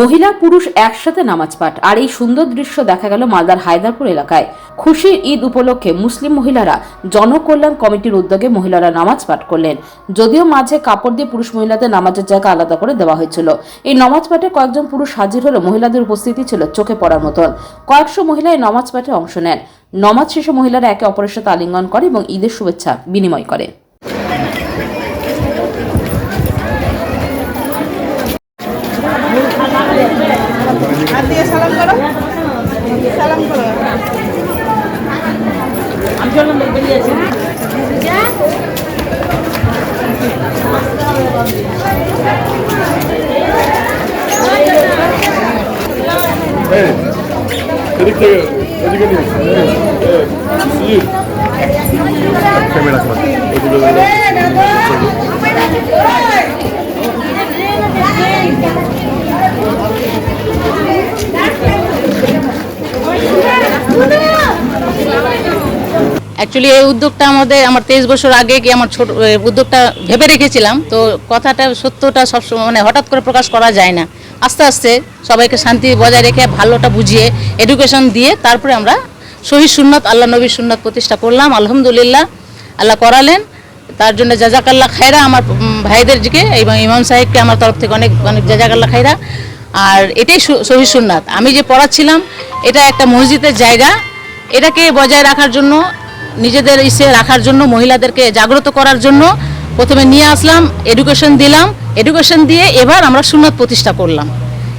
মহিলা পুরুষ একসাথে নামাজ পাঠ। আর এই সুন্দর দৃশ্য দেখা গেল মালদার হায়দারপুর এলাকায়। খুশির ঈদ উপলক্ষে মুসলিম মহিলারা জনকল্যাণ কমিটির উদ্যোগে মহিলারা নামাজ পাঠ করলেন। যদিও মাঝে কাপড় দিয়ে পুরুষ মহিলাদের নামাজের জায়গা আলাদা করে দেওয়া হয়েছিল। এই নামাজ পাঠে কয়েকজন পুরুষ হাজির হলে মহিলাদের উপস্থিতি ছিল চোখে পড়ার মতন। কয়েকশো মহিলা এই নামাজ পাঠে অংশ নেন। নমাজ শেষে মহিলারা একে অপরের সাথে আলিঙ্গন করে এবং ঈদের শুভেচ্ছা বিনিময় করে। হাত দিয়ে সালাম করো সালাম করো Evet. অ্যাকচুয়ালি এই উদ্যোগটা আমাদের, আমার তেইশ বছর আগে কি আমার ছোট উদ্যোগটা ভেবে রেখেছিলাম। তো কথাটা, সত্যটা সবসময় মানে হঠাৎ করে প্রকাশ করা যায় না। আস্তে আস্তে সবাইকে শান্তি বজায় রেখে, ভালোটা বুঝিয়ে এডুকেশন দিয়ে তারপরে আমরা শহীদ সুন্নত, আল্লাহ নবীর সুন্নত প্রতিষ্ঠা করলাম। আলহামদুলিল্লাহ, আল্লাহ করালেন। তার জন্য জাজাকাল্লা খায়রা আমার ভাইদেরকে এবং ইমাম সাহেবকে আমার তরফ থেকে অনেক অনেক জাজাকাল্লা খায়রা। আর এটাই শহীদ সুন্নাত। আমি যে পড়াচ্ছিলাম, এটা একটা মসজিদের জায়গা। এটাকে বজায় রাখার জন্য নিজেদের ইসে রাখার জন্য, মহিলাদেরকে জাগ্রত করার জন্য প্রথমে নিয়ে আসলাম এডুকেশন দিলাম এডুকেশন দিয়ে এবার আমরা সুন্নাত প্রতিষ্ঠা করলাম।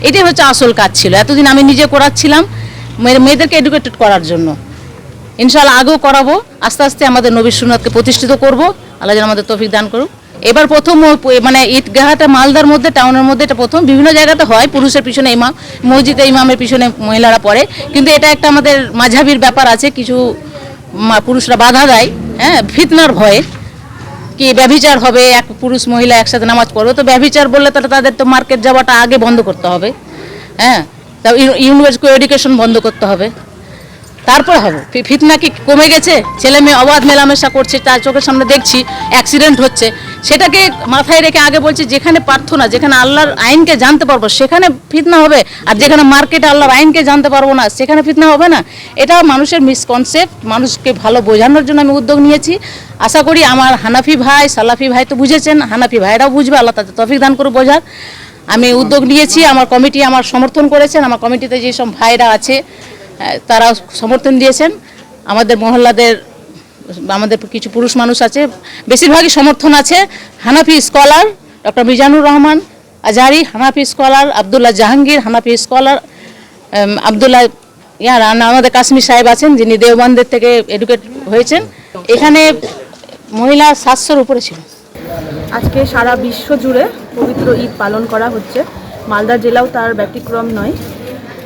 এটাই হচ্ছে আসল কাজ ছিল। এতদিন আমি নিজে করাচ্ছিলাম, মেয়ে- মেয়েদেরকে এডুকেটেড করার জন্য। ইনশাআল্লাহ আগেও করাবো, আস্তে আস্তে আমাদের নবীর সুন্নাতকে প্রতিষ্ঠিত করব। আল্লাহ যেন আমাদের তৌফিক দান করুক। এবার প্রথম মানে ঈদগাহাটা মালদার মধ্যে, টাউনের মধ্যে এটা প্রথম। বিভিন্ন জায়গাতে হয়, পুরুষের পিছনে ইমাম, মসজিদে ইমামের পিছনে মহিলারা পড়ে। কিন্তু এটা একটা আমাদের মাঝাবির ব্যাপার আছে, কিছু পুরুষরা বাধা দেয় হ্যাঁ ফিতনার ভয়ে। কি ব্যভিচার হবে, এক পুরুষ মহিলা একসাথে নামাজ পড়বে, তো ব্যভিচার বললে তাহলে তাদের তো মার্কেট যাওয়াটা আগে বন্ধ করতে হবে হ্যাঁ তা ইউনিভার্সিটি এডুকেশন বন্ধ করতে হবে। তারপর হবে। ফিতনা কি কমে গেছে? ছেলে মেয়ে অবাধ মেলামেশা করছে, তার চোখের সামনে দেখছি অ্যাক্সিডেন্ট হচ্ছে। সেটাকে মাথায় রেখে আগে বলছি, যেখানে প্রার্থনা, যেখানে আল্লাহর আইনকে জানতে পারব, সেখানে ফিতনা হবে। আর যেখানে মার্কেটে আল্লাহর আইনকে জানতে পারব না, সেখানে ফিতনা হবে না। এটা মানুষের মিসকনসেপ্ট মানুষকে ভালো বোঝানোর জন্য আমি উদ্যোগ নিয়েছি। আশা করি আমার হানাফি ভাই, সালাফি ভাই তো বুঝেছেন, হানাফি ভাইরাও বুঝবে, আল্লাহ তাদের তফিক দান করে বোঝার আমি উদ্যোগ নিয়েছি, আমার কমিটি আমার সমর্থন করেছেন, আমার কমিটিতে যেসব ভাইরা আছে তারা সমর্থন দিয়েছেন। আমাদের মহল্লাদের, আমাদের কিছু পুরুষ মানুষ আছে, বেশিরভাগই সমর্থন আছে। হানাফি স্কলার ডক্টর মিজানুর রহমান আজহারি হানাফি স্কলার আবদুল্লাহ জাহাঙ্গীর, হানাফি স্কলার আবদুল্লাহ ইয়ার আমাদের কাশ্মীর সাহেব আছেন, যিনি দেওবন্দের থেকে এডুকেট হয়েছেন। এখানে মহিলা সাতশোর উপরে ছিল। আজকে সারা বিশ্ব জুড়ে পবিত্র ঈদ পালন করা হচ্ছে। মালদা জেলাও তার ব্যতিক্রম নয়।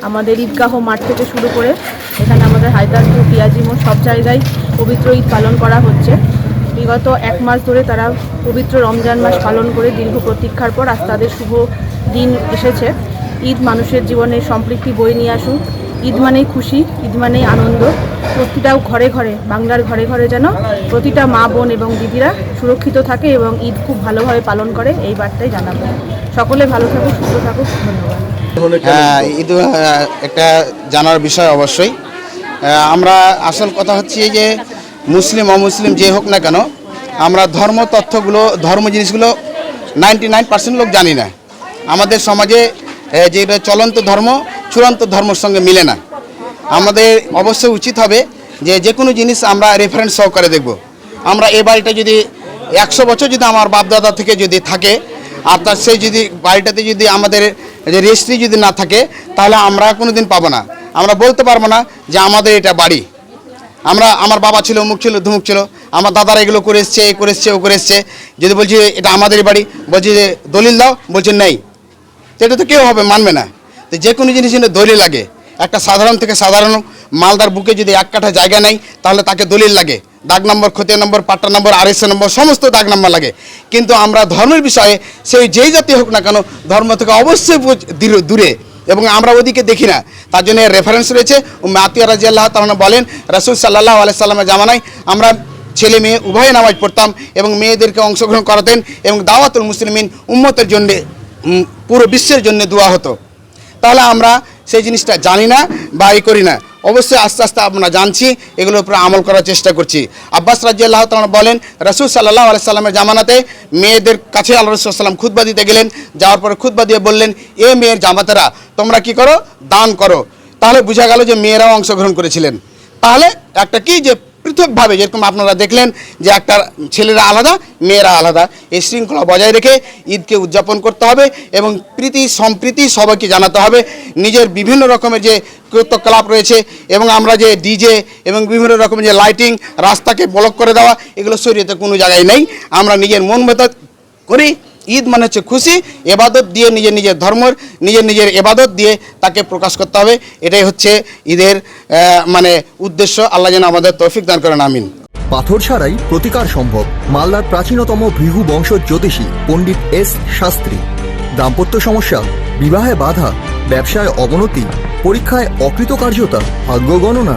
আমাদের ঈদগাহ মাঠ থেকে শুরু করে এখানে আমাদের হায়দারপুর পিয়াজিমো সব জায়গায় পবিত্র ঈদ পালন করা হচ্ছে। বিগত এক মাস ধরে তারা পবিত্র রমজান মাস পালন করে দীর্ঘ প্রতীক্ষার পর আজ তাদের শুভ দিন এসেছে। ঈদ মানুষের জীবনে সম্পৃক্তি বই নিয়ে আসুন। ঈদ মানেই খুশি, ঈদ মানেই আনন্দ। প্রতিটাও ঘরে ঘরে, বাংলার ঘরে ঘরে যেন প্রতিটা মা, বোন এবং দিদিরা সুরক্ষিত থাকে এবং ঈদ খুব ভালোভাবে পালন করে, এই বার্তাই জানাব। সকলে ভালো থাকুক, সুস্থ থাকুক, ধন্যবাদ। হ্যাঁ ঈদ একটা জানার বিষয় অবশ্যই। আমরা আসল কথা হচ্ছে এই যে মুসলিম অমুসলিম যে হোক না কেন আমরা ধর্ম তথ্যগুলো ধর্ম জিনিসগুলো নাইনটি নাইন পার্সেন্ট লোক জানি না। আমাদের সমাজে যেটা চলন্ত ধর্ম চূড়ান্ত ধর্মের সঙ্গে মিলে না। আমাদের অবশ্যই উচিত হবে যে যে কোনো জিনিস আমরা রেফারেন্স সহকারে দেখব। আমরা এই বাড়িটা যদি একশো বছর যদি আমার বাপদাদা থেকে যদি থাকে আর তার সেই যদি বাড়িটাতে যদি আমাদের যে রেজিস্ট্রি যদি না থাকে, তাহলে আমরা কোনো দিন পাবো না। আমরা বলতে পারব না যে আমাদের এটা বাড়ি। আমরা, আমার বাবা ছিল, অমুক ছিল ধুমুক ছিল। আমার দাদারা এগুলো করে এসছে, এ করে এসছে, ও করে এসছে। যদি বলছি এটা আমাদের বাড়ি, বলছি যে দলিল দাও, বলছে নেই। তো এটা তো কেউ হবে, মানবে না। তো যে কোনো জিনিস দলিল লাগে। একটা সাধারণ থেকে সাধারণ মালদার বুকে যদি এক কাঠা জায়গা নেই, তাহলে তাকে দলিল লাগে। দাগ নম্বর খতিয়া নম্বর, পাট্টা নম্বর আড়াইশো নম্বর, সমস্ত দাগ নম্বর লাগে। কিন্তু আমরা ধর্মের বিষয়ে, সেই যেই জাতি হোক না কেন, ধর্ম থেকে অবশ্যই দূরে- এবং আমরা ওদিকে দেখি না। তার জন্য রেফারেন্স রয়েছে। মাতিয়া রাজি আল্লাহ তাহলে বলেন, রসুল সাল্লাহ আলাইসাল্লামের জামানায় আমরা ছেলে মেয়ে উভয়ে নামাজ পড়তাম এবং মেয়েদেরকে অংশগ্রহণ করাতেন এবং দাওয়াতুল মুসলিমিন উম্মতের জন্যে পুরো বিশ্বের জন্য দোয়া হতো। তাহলে আমরা সেই জিনিসটা জানি না বা করি না। অবশ্যই আস্তে আস্তে আমরা জানছি, এগুলোর উপরে আমল করার চেষ্টা করছি। আব্বাস রাজি আল্লাহ বলেন, রসুল সাল্লাহ আলাইসাল্লামের জামানাতে মেয়েদের কাছে আল্লাহ রসুল সাল্লাম খুদ্া দিতে গেলেন। যাওয়ার পরে খুদ্া দিয়ে বললেন, এ মেয়ের জামাতেরা, তোমরা কি করো? দান করো। তাহলে বোঝা গেল যে মেয়েরাও অংশগ্রহণ করেছিলেন। তাহলে একটা কি যে পৃথকভাবে যেরকম আপনারা দেখলেন যে একটা ছেলেরা আলাদা, মেয়েরা আলাদা। এই শৃঙ্খলা বজায় রেখে ঈদকে উদযাপন করতে হবে এবং প্রীতি সম্প্রীতি সবাইকে জানাতে হবে। নিজের বিভিন্ন রকমের যে ক্লাব রয়েছে এবং আমরা যে ডিজে এবং বিভিন্ন রকমের যে লাইটিং, রাস্তাকে ব্লক করে দেওয়া, এগুলো শরীয়তে কোনো জায়গায় নেই। আমরা নিজের মন মতো করি। ঈদ মানে হচ্ছে খুশি, এবাদত দিয়ে নিজের নিজের ধর্মের নিজের নিজের এবাদত দিয়ে তাকে প্রকাশ করতে হবে। এটাই হচ্ছে ঈদের মানে উদ্দেশ্য। আল্লাহ যেন আমাদের তৌফিক দান করেন, আমিন। পাথর ছাড়াই প্রতিকার সম্ভব। মালদার প্রাচীনতম ভৃহু বংশ জ্যোতিষী পণ্ডিত এস শাস্ত্রী। দাম্পত্য সমস্যা, বিবাহে বাধা, ব্যবসায় অবনতি, পরীক্ষায় অকৃতকার্যতা, ভাগ্য গণনা